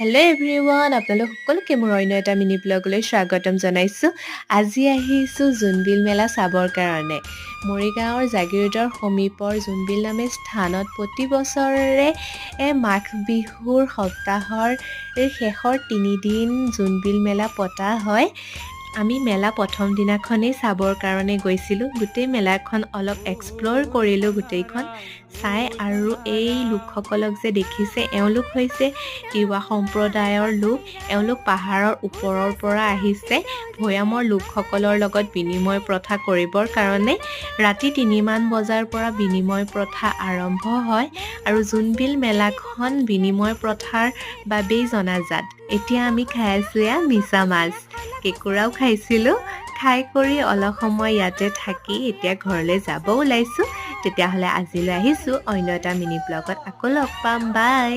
Hello everyone আপোনালোক সকলোকে মোৰ অন্য এটা মিনি ব্লগলৈ স্বাগতম জনাইছোঁ। আজি আহিছোঁ জোনবিল মেলা চাবৰ কাৰণে। মৰিগাঁৱৰ জাগিৰোডৰ সমীপৰ জোনবিল নামে স্থানত প্ৰতি বছৰে মাঘ বিহুৰ সপ্তাহৰ শেষৰ তিনিদিন জোনবিল মেলা পতা হয়। আমি মেলা প্ৰথম দিনাখনেই চাবৰ কাৰণে গৈছিলোঁ। গোটেই মেলাখন অলপ এক্সপ্ল'ৰ কৰিলোঁ গোটেইখন। চাই আৰু এই লোকসকলক যে দেখিছে এওঁলোক হৈছে তিৱা সম্প্ৰদায়ৰ লোক। এওঁলোক পাহাৰৰ ওপৰৰ পৰা আহিছে। ভৈয়ামৰ লোকসকলৰ লগত বিনিময় প্ৰথা কৰিবৰ কাৰণে। ৰাতি তিনিমান বজাৰ পৰা বিনিময় প্ৰথা আৰম্ভ হয় আৰু জোনবিল মেলাখন বিনিময় প্ৰথাৰ বাবেই জনাজাত। এতিয়া আমি খাই আছোঁ এয়া মিছা মাছ। কেঁকুৰাও খাইছিলোঁ। খাই কৰি অলপ সময় ইয়াতে থাকি এতিয়া ঘৰলৈ যাব ওলাইছোঁ। তেতিয়াহ'লে আজিলৈ আহিছোঁ। অন্য এটা মিনি ব্লগত আকৌ লগ পাম। বাই!